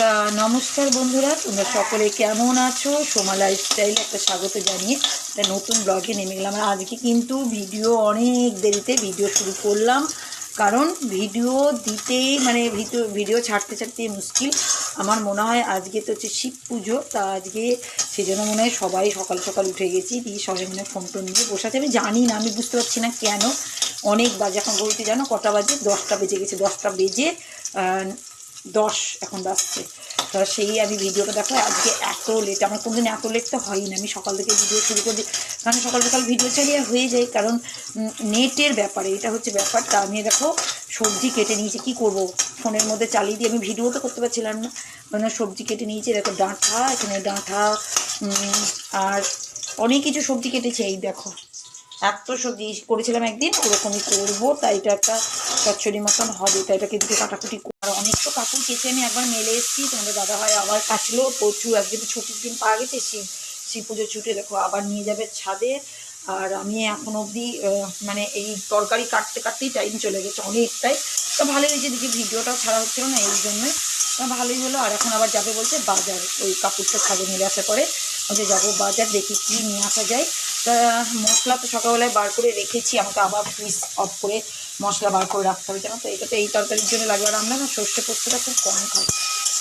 তা নমস্কার বন্ধুরা, তোমরা সকলে কেমন আছো? সোমা লাইফস্টাইল একটা স্বাগত জানিয়ে একটা নতুন ব্লগে নেমে গেলাম। আজকে কিন্তু ভিডিও অনেক দেরিতে ভিডিও শুরু করলাম। কারণ ভিডিও দিতেই মানে ভিডিও ভিডিও ছাড়তে ছাড়তে মুশকিল। আমার মনে হয় আজকে তো হচ্ছে শিব পুজো, তা আজকে সেজন্য মনে হয় সবাই সকাল সকাল উঠে গেছি। দিয়ে সবাই মনে ফোন টোন নিয়ে বসে আছে। আমি জানি না, আমি বুঝতে পারছি না কেন। অনেক বাজে, এখন বলতে জানো কটা বাজে? দশটা বেজে গেছে, দশটা বেজে দশ এখন বাজছে। তা সেই আমি ভিডিওটা দেখো, আজকে এত লেট আমার কোনোদিন এত লেট তো হয়ই না আমি সকাল থেকে ভিডিও শুরু করে দিই কারণ সকাল সকাল ভিডিও চালিয়ে হয়ে যায়, কারণ নেটের ব্যাপারে, এটা হচ্ছে ব্যাপারটা আমি দেখো, সবজি কেটে নিয়েছি, কি করব? ফোনের মধ্যে চালিয়ে দিয়ে আমি ভিডিও তো করতে পারছিলাম না। মানে সবজি কেটে নিয়েছি, দেখো ডাঁটা এখানে ডাঁটা আর অনেক কিছু সবজি কেটেছে, এই দেখো। এত সবজি করেছিলাম একদিন, ওরকমই করব, তাই এটা একটা চচ্চড়ি মতন হবে, তাই এটাকে দিকে কাটাকুটি আর অনেক তো কাকুর কেটে আমি একবার মেলে এসেছি, তোমাদের দাদা হয় আবার কাটলো প্রচুর একদিন ছুটির দিন পাওয়া গেছে, শিব শিব পুজোর ছুটে দেখো, আবার নিয়ে যাবে ছাদে। আর আমি এখন অবধি মানে এই তরকারি কাটতে কাটতেই টাইম চলে গেছে অনেকটাই। তো ভালোই হয়েছে, দেখি ভিডিওটাও ছাড়া হচ্ছিল না, এই জন্যই ভালোই হলো, আর এখন আবার যাবে বলছে বাজার, ওই কাপড়টা ছাদে নিয়ে আসার পরে বলছে যাব বাজার, দেখি কী নিয়ে আসা যায়। তা মশলা তো সকালবেলায় বার করে রেখেছি, আমাকে আবার ফ্রিজ অফ করে মশলা বার করে রাখতে হবে জানো তো? এটা তো এই তরকারির জন্য লাগবে আর আমরা না সর্ষে পোস্তটা খুব কম খাই।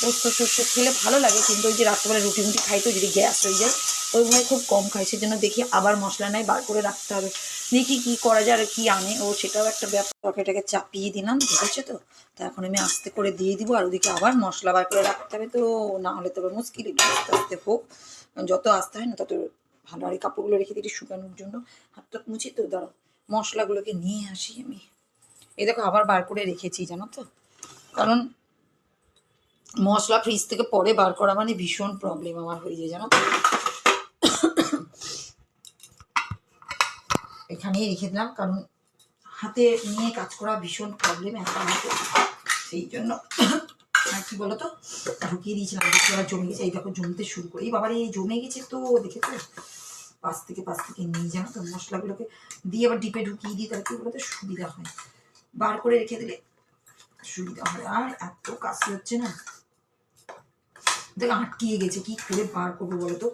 পোস্ত, সর্ষে খেলে ভালো লাগে, কিন্তু ওই যে রাত্রেবেলা রুটি মুটি খাই তো, যদি গ্যাস হয়ে যায়, ওই খুব কম খাই। সেজন্য দেখি আবার মশলা নাই, বার করে রাখতে হবে। দেখি কী করা যায় আর কী আনে। ও সেটাও একটা ব্যাপার। তরকারিটাকে চাপিয়ে দিলাম, বুঝেছ তো? তা এখন আমি আস্তে করে দিয়ে দিব, আর ওদিকে আবার মশলা বার করে রাখতে হবে তো না হলে তো মুশকিল। আস্তে আস্তে হোক। যত আস্তে হয় না, তত ভালো, আর এই কাপড়গুলো রেখে দিই শুকানোর জন্য হাতটা মুছি তো দাঁড়াও মশলাগুলোকে নিয়ে আসি আমি। এই দেখো, আবার বার করে রেখেছি, জানো তো? কারণ মশলা ফ্রিজ থেকে পরে বার করা মানে ভীষণ প্রবলেম আমার হয়ে যায়, জানো তো? এখানেই রেখে দিলাম, কারণ হাতে নিয়ে কাজ করা ভীষণ প্রবলেম হাতে সেই জন্য, আর কি বলতো? ঢুকিয়ে দিয়েছিলাম জমে গেছে। এই দেখো, জমতে শুরু করে। এই বাবার, এই জমে গেছে তো, দেখেছ? পাশ থেকে পাশ থেকে নিয়ে জানো তো মশলাগুলোকে দিয়ে আবার ডিপে ঢুকিয়ে দিই, তাহলে কি বলতো সুবিধা হয়। বার করে রেখে দিলে সুবিধা হয়। আর এত কাশি হচ্ছে না। দেখ, আটকিয়ে গেছে, কি করে বার করব বলতো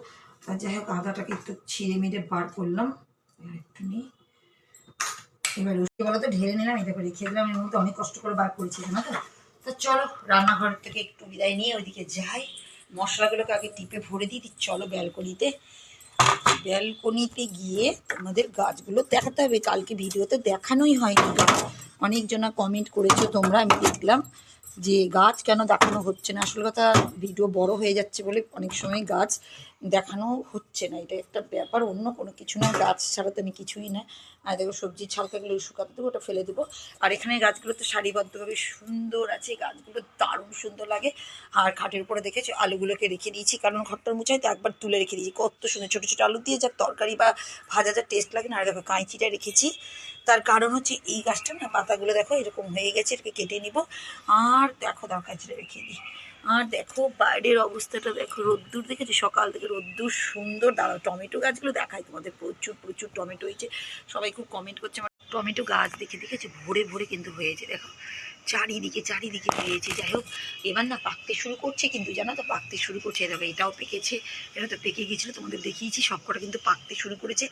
তা? যাই হোক, আদাটাকে একটু ছিঁড়ে মেরে বার করলাম। একটু নিই এবার রসি বলো তো, ঢেলে নিলাম এটা করে রেখে দিলাম। এর মধ্যে অনেক কষ্ট করে বার করেছি না তো? তো চলো, রান্নাঘর থেকে একটু বিদায় নিয়ে ওইদিকে যাই। মশলাগুলোকে আগে টিপে ভরে দিই চলো ব্যালকনিতে ব্যালকনিতে গিয়ে তোমাদের গাছগুলো দেখাতে হবে। কালকে ভিডিওতে দেখানোই হয়নি অনেকজনা কমেন্ট করেছ তোমরা, আমি দেখলাম যে গাছ কেন দেখানো হচ্ছে না। আসল কথা ভিডিও বড় হয়ে যাচ্ছে বলে অনেক সময় গাছ দেখানো হচ্ছে না। এটা একটা ব্যাপার, অন্য কোনো কিছু না। গাছ ছাড়া তো আমি কিছুই না। আর দেখো সবজির ছালকাগুলো শুকাতে দেবো, ওটা ফেলে দেবো। আর এখানে গাছগুলো তো সারিবদ্ধভাবে সুন্দর আছে। গাছগুলো দারুণ সুন্দর লাগে। আর খাটের উপরে দেখেছ, আলুগুলোকে রেখে দিয়েছি। কারণ ঘরটার মুছাই তো একবার তুলে রেখে দিয়েছি। কত সুন্দর ছোটো ছোটো আলু দিয়ে যা তরকারি বা ভাজা যা টেস্ট লাগে না। আর দেখো কাঁচিটা রেখেছি। তার কারণ হচ্ছে, এই গাছটা না পাতাগুলো দেখো, এরকম হয়ে গেছে। এটাকে কেটে নিব। আর দেখো, দাও কাঁচিটা রেখে দিই। আর দেখো বাইরের অবস্থাটা দেখো, রোদ্দুর দেখেছি? সকাল থেকে রোদ্দুর সুন্দর দাঁড়াও টমেটো গাছগুলো দেখায় তোমাদের, প্রচুর প্রচুর টমেটো হয়েছে। সবাই খুব কমেন্ট করছে, আমার টমেটো গাছ দেখে, দেখেছি? ভরে ভরে কিন্তু হয়েছে, দেখো। চারিদিকে চারিদিকে হয়েছে যাই হোক এবার না পাকতে শুরু করছে কিন্তু জানো তো পাকতে শুরু করছে। দেখো এটাও পেকেছে। এটা তো পেকে গিয়েছিল তোমাদের দেখিয়েছি সবকটা কিন্তু পাকতে শুরু করেছে।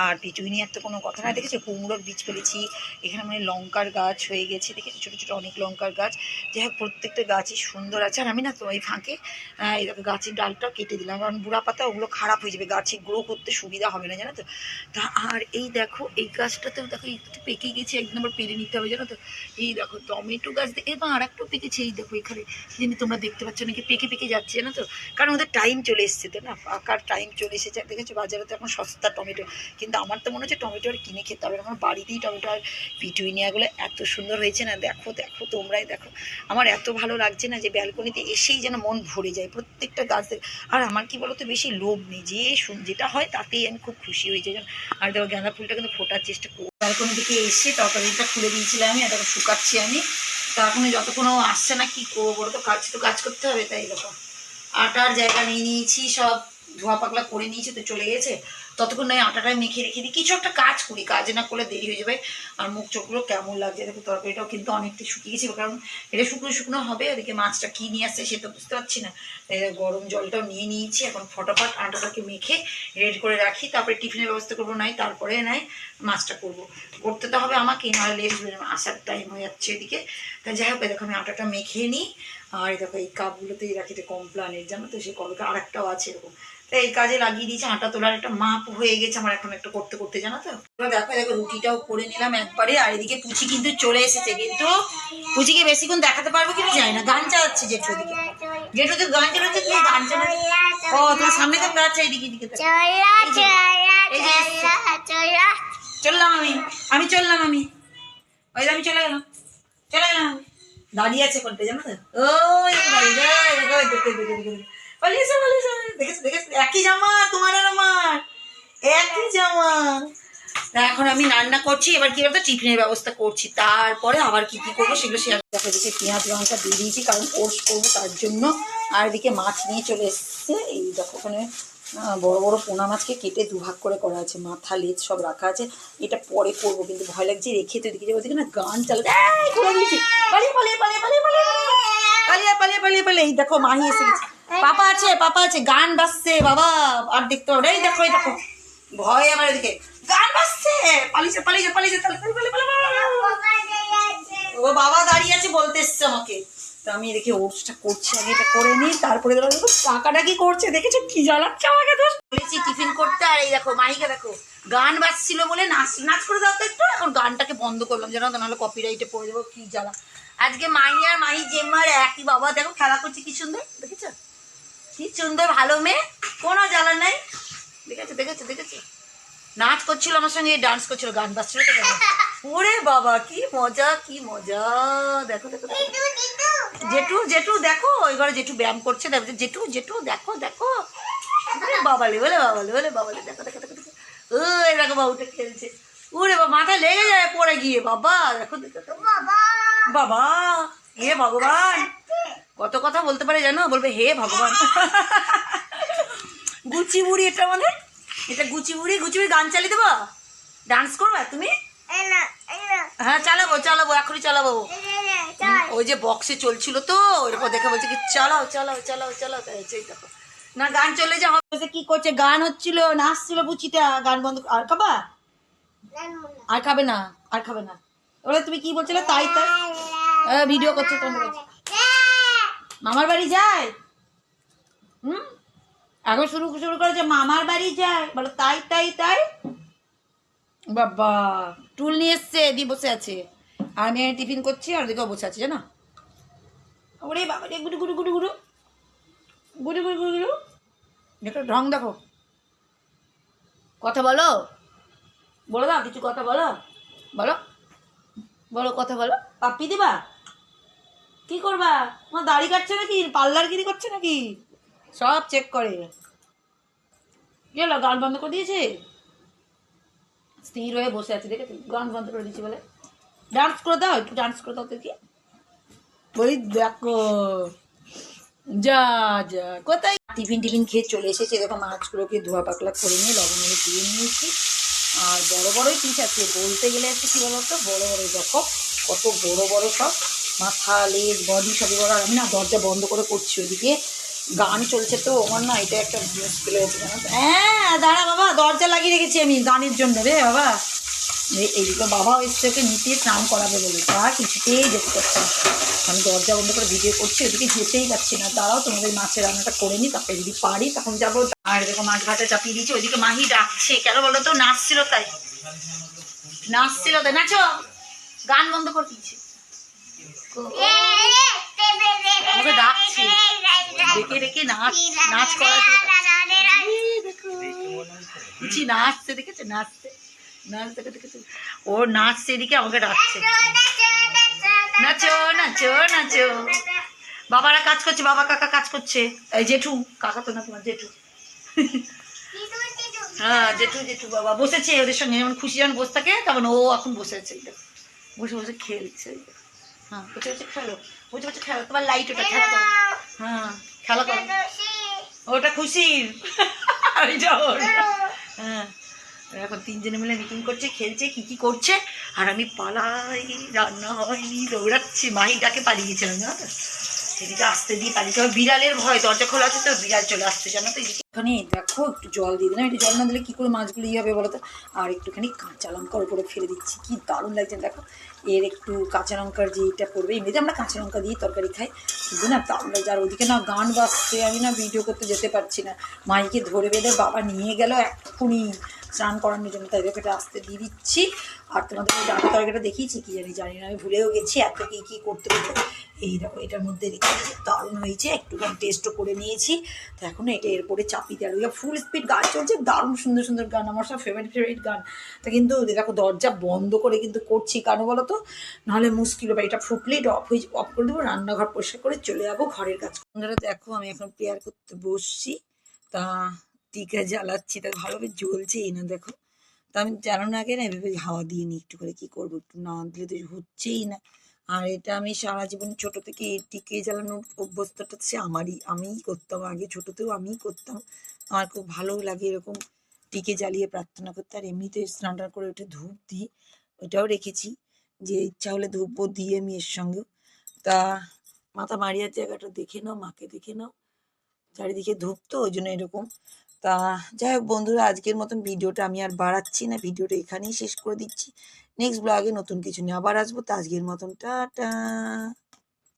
আর পিচুই নিয়ে তো কোনো কথা না দেখেছ? কুমড়োর বীজ ফেলেছি। এখানে মানে লঙ্কার গাছ হয়ে গেছে দেখেছি? ছোটো ছোটো অনেক লঙ্কার গাছ। যাই হোক প্রত্যেকটা গাছই সুন্দর আছে। আর আমি না তো এই ফাঁকে এই দেখো গাছের ডালটাও কেটে দিলাম। কারণ বুড়া পাতা ওগুলো খারাপ হয়ে যাবে গাছে গ্রো করতে সুবিধা হবে না জানো তো? তা আর এই দেখো এই গাছটাতেও দেখো একটু পেকে গেছে এক নম্বর পেরে নিতে হবে জানো তো? এই দেখো টমেটো গাছ এবার আর একটা পেকেছে এই দেখো এখানে। যিনি তোমরা দেখতে পাচ্ছ নাকি? পেকে পেকে যাচ্ছে, জানো তো? কারণ ওদের টাইম চলে এসছে তো না? পাকার টাইম চলে এসেছে। দেখেছ, বাজারে তো এখন সস্তা টমেটো। কিন্তু আমার তো মনে হচ্ছে টমেটো আর কিনে খেতে হবে না। আমার বাড়িতেই টমেটো আর পিটুইনিয়াগুলো এত সুন্দর হয়েছে না? দেখো দেখো, তোমরাই দেখো। আমার এত ভালো লাগছে না যে ব্যালকনিতে এসেই যেন মন ভরে যায় প্রত্যেকটা গাছ দেখে আর আমার কি বলতো, বেশি লোভ নেই। যে যেটা হয় তাতেই আমি খুব খুশি হয়ে যাই জানো। আর দেখো, গাঁদা ফুলটা কিন্তু ফোটার চেষ্টা ব্যালকনি থেকে এসে তরকারিটা খুলে দিয়েছিলাম আমি দেখো, শুকাচ্ছি আমি। তা এখন যতক্ষণ ও আসছে না, কি করব বলো তো? কাজ তো কাজ করতে হবে, তাই দেখো। আটার জায়গা নিয়ে নিয়েছি, সব ধোয়া পাকলা করে নিয়েছি, তো চলে গেছে। ততক্ষণ নয় আটাটা মেখে রেখে দিই। কিছু একটা কাজ করি, কাজ না করলে দেরি হয়ে যাবে। আর মুখ চোখগুলো কেমন লাগছে দেখো, তরকারিটাও কিন্তু অনেকটা শুকিয়ে গেছে কারণ এটা শুকনো শুকনো হবে ওদিকে মাছটা কী নিয়ে আসছে সে তো বুঝতে পারছি না। গরম জলটাও নিয়ে নিয়েছি, এখন ফটাফট আটাটাকে মেখে রেড করে রাখি। তারপরে টিফিনের ব্যবস্থা করব নাই তারপরে নাই মাছটা করব। করতে তো হবে আমাকে, নাহলে লেট আসার টাইম হয়ে যাচ্ছে এদিকে। তাই যাই হোক, দেখো আমি আটাটা মেখে নিই। আর দেখো এই কাপগুলোতেই রাখি তো কমপ্লানের, জানো তো সেই কবে আর একটাও আছে এরকম। তাই এই কাজে লাগিয়ে দিয়েছি আটা তোলার একটা মাপ হয়ে গেছে আমার এখন একটু করতে করতে জানো তো? দেখো দেখো রুটিটাও করে নিলাম একবারে আর এদিকে পুচি কিন্তু চলে এসেছে কিন্তু পুচিকে বেশিক্ষণ দেখাতে পারব কিনা জানি না গান চালাচ্ছে জেঠু দিকে জেঠু তো গান চালাচ্ছে তুমি গান চালাচ্ছে ও তোমার সামনে তো গাছ এদিকে এসছে। চললাম আমি আমি চললাম আমি। ওই আমি চলে গেলাম চলে গেলাম দাঁড়িয়ে আছে কোনটা জানো তো? ওই দেখো দেখো, দেখো। পালিয়েছে পালিয়েছে দেখেছ দেখেছ? একই জামা, তোমার আর আমার। একই জামা। এখন আমি রান্না করছি, এবার কি বলতো, টিফিনের ব্যবস্থা করছি। তারপরে আবার কি কি করব সেগুলো শেয়ার দেখো, এদিকে পেঁয়াজ লঙ্কা দিয়ে দিয়েছি, কারণ কোর্স করব তার জন্য। আর এদিকে মাছ নিয়ে চলে এসছে। এই দেখো, ওখানে বড় বড় পোনা মাছকে কেটে দুভাগ করে করা আছে। মাথা, লেজ সব রাখা আছে। এটা পরে করব, কিন্তু ভয় লাগছে, রেখে তো এদিকে ওদিকে না, গান চালাতে পালিয়ে পালিয়ে পালিয়ে পালিয়ে পালিয়ে পালিয়ে পালিয়ে পালিয়ে পালিয়ে। এই দেখো, মাহি এসে গেছে। পাপা আছে পাপা আছে, গান বাজছে, বাবা। আর দেখতে না। এই দেখো এই দেখো। ভয় আমার এদিকে। গান বাজছে। পালিয়ে পালিয়ে পালিয়ে। ও বাবা দাঁড়িয়ে আছে, বলতে এসছে আমাকে। তো আমি এদিকে ওটসটা করছি আগে এটা করে নিই, তারপরে দেখো দেখো, টাকাটা কি করছে, দেখেছ? কি জ্বালাচ্ছে আমাকে তো? বলেছি, টিফিন করতে, আর এই দেখো, মাহিকে দেখো, গান বাজছিল বলে নাচ নাচ করে দাও তো একটু, এখন গানটাকে বন্ধ করলাম যেন তো, নাহলে কপিরাইটে পড়ে যাব, কি জ্বালা। আজকে মাহি আর মাহি জেম্মার একই বাবা, দেখো, খেলা করছে, কি সুন্দর, দেখেছ? কি সুন্দর ভালো মেয়ে? কোনো জ্বালা নাই। দেখেছ দেখেছ দেখেছ? নাচ করছিল আমার সঙ্গে ডান্স করছিল গান বাজছিল তো ওরে বাবা কি মজা কি মজা। দেখো দেখো জেঠু জেঠু দেখো। ওই ঘরে জেঠু ব্যায়াম করছে দেখো। জেঠু জেঠু দেখো দেখো। ওরে বাবালে ওরে বাবালে বলে বাবালে দেখো দেখো দেখো দেখো। ওই দেখো বাবুটা খেলছে। ওরে বাবা মাথা লেগে যায় পড়ে গিয়ে। বাবা দেখো দেখো দেখো। বাবা। হে ভগবান। কত কথা বলতে পারে জানো? বলবে হে ভগবান। গুচি বুড়ি এটা মানে? এটা গুচি বুড়ি গুচি বুড়ি গান চালিয়ে দেবো? ডান্স করবে তুমি? হ্যাঁ চালাবো চালাবো এখনই চালাবো। ওই যে বক্সে চলছিল তো ওরকম দেখে বলছে কি চালাও চালাও চালাও চালাও। দেখো। না গান চলে যা হবে কি করছে? গান হচ্ছিল নাচছিল বুচিটা গান বন্ধ আর খাবা? আর খাবে না আর খাবে না। ওরা তুমি কি বলছিলে? তাই তাই। ভিডিও করছে তোমার মামার বাড়ি যায়? হুম? এখন শুরু শুরু করেছে, মামার বাড়ি যায়। বলো, তাই তাই তাই? বাবা, টুল নিয়ে এসছে দিয়ে বসে আছে। আর আমি টিফিন করছি, আর ওদিকেও বসে আছে, জানো? ওরে বাবা রে, গুডু গুডু গুডু গুডু। গুডু গুডু গুডু গুডু। দেখো ঢং দেখো। কথা বলো। বলো দাও কিছু কথা বলো। বলো। বলো, কথা বলো। পাপ্পি দিবা? কি করবা? তোমার দাড়ি কাটছে নাকি? পার্লার গিরি করছে নাকি? সব চেক করে। হলো? গান বন্ধ করে দিয়েছে? স্থির হয়ে বসে আছে, দেখেছি? গান বন্ধ করে দিয়েছি বলে। ডান্স করে দাও, একটু ডান্স করে দাও দেখি। ওই দেখো। যা যা। কোথায়? টিফিন টিফিন খেয়ে চলে এসেছে। দেখো, মাছগুলোকে ধোয়া পাকলা করে নিয়ে লবণ দিয়ে নিয়েছি। আর বড় বড়ই পিস আছে। বলতে গেলে আছে কি বলতো? বড় বড় দেখো। কত বড় বড় সব। মাথা, লেজ বডি সবই বড় আমি না দরজা বন্ধ করে করছি ওদিকে গান চলছে তো, আমার না এটা একটা মুশকিল হয়েছে জানো হ্যাঁ দাঁড়া বাবা, দরজা লাগিয়ে রেখেছি আমি গানের জন্য রে বাবা। এই- এইদিকে বাবাও এসছে, ওকে নিতে স্নান করাবে বলে। তা কিছুতেই যেতে পারছে না। আমি দরজা বন্ধ করে ভিডিও করছি ওদিকে যেতেই পারছি না। দাঁড়াও, তোমাদের মাছের রান্নাটা করে নিই তারপরে যদি পারি তখন যাব। আর দেখো, মাছ ভাতে চাপিয়ে দিয়েছি, ওইদিকে মাহি ডাকছে। কেন বলো তো, নাচছিল তাই। নাচছিল তাই। নাচো, গান বন্ধ করে দিয়েছে। নাচ বাবারা কাজ করছে, বাবা কাকা কাজ করছে। এই জেঠু, কাকা তো না তোমার জেঠু। হ্যাঁ জেঠু জেঠু বাবা বসেছে ওদের সঙ্গে। যেমন খুশি যখন বসে থাকে, তেমন ও এখন বসে আছে। এই বসে বসে খেলছে। হ্যাঁ বসে বসে খেলো বসে বসে খেলো তোমার লাইট ওটা খেলা করো। হ্যাঁ খেলা করো। ওটা খুশির ওর। হ্যাঁ এখন তিনজনে মিলে মিটিং করছে খেলছে কি কি করছে আর আমি পালাই রান্না হয়নি দৌড়াচ্ছি মাহি ডাকে পালিয়ে গেছিলাম জানো তো? সেদিকে আসতে দিয়ে পালিয়েছে আমার বিড়ালের ভয়, দরজা খোলা আছে তো, বিড়াল চলে আসছে, জানো তো এদিকে। এখানে দেখো, একটু জল দিয়ে দিলাম। একটু জল না দিলে কী করে মাছগুলো ইয়ে হবে বলো তো আর একটুখানি কাঁচা লঙ্কার উপরে ফেলে দিচ্ছি। কি দারুণ লাগছে, দেখো। এর একটু কাঁচা লঙ্কার যে এটা পড়বে, এমনিতে আমরা কাঁচা লঙ্কা দিয়ে তরকারি খাই, কিন্তু না দারুণ লাগছে। আর ওদিকে না গান বাজছে, আমি না ভিডিও করতে যেতে পারছি না। মাইকে ধরে বেঁধে বাবা নিয়ে গেল, এক্ষুনি স্নান করানোর জন্য তাই এটা আসতে দিয়ে দিচ্ছি। আর তোমাদের ওই ডাটা তরকারিটা দেখিয়েছি কি জানি জানি না, আমি ভুলেও গেছি, এত কী কী করতে করতে এই দেখো, এটার মধ্যে রেখে দারুণ হয়েছে, একটুখানি টেস্টও করে নিয়েছি। তো এখন এটা এরপরে চাপিয়ে দেওয়া ফুল স্পিড গান চলছে, দারুণ সুন্দর সুন্দর গান, আমার সব ফেভারিট ফেভারিট গান। তা কিন্তু দেখো, দরজা বন্ধ করে কিন্তু করছি কেন বলো তো? নাহলে মুশকিল হবে, এটা ফুটলেই অফ হয়ে অফ করে দেবো, রান্নাঘর পরিষ্কার করে চলে যাব, ঘরের কাজ। দেখো, আমি এখন প্রেয়ার করতে বসছি। তা টিকা জ্বালাচ্ছি, তা ভালোভাবে জ্বলছেই না, দেখো। তা আমি জ্বালানোর আগে না এভাবে হাওয়া দিয়ে নিই একটু করে কি করব? একটু না দিলে তো হচ্ছেই না। আর এটা আমি সারা জীবন ছোট থেকে এই টিকে জ্বালানোর অভ্যস্তটা সে আমারই, আমিই করতাম। আগে ছোটতেও আমিই করতাম। আমার খুব ভালো লাগে এরকম টিকে জ্বালিয়ে প্রার্থনা করতে। আর এমনিতে স্নানটা করে উঠে ধূপ দিই ওটাও রেখেছি, যে ইচ্ছা হলে ধূপও দিই আমি এর সঙ্গেও। তা মাথা মারিয়ার জায়গাটা দেখে নাও, মাকে দেখে নাও। চারিদিকে ধূপ তো, ওই জন্য এরকম তা যাই হোক বন্ধুরা, আজকের মতন ভিডিওটা আমি আর বাড়াচ্ছি না, ভিডিওটা এখানেই শেষ করে দিচ্ছি। নেক্সট ব্লগে নতুন কিছু নিয়ে আবার আসব, তা আজকের মতন, টাটা।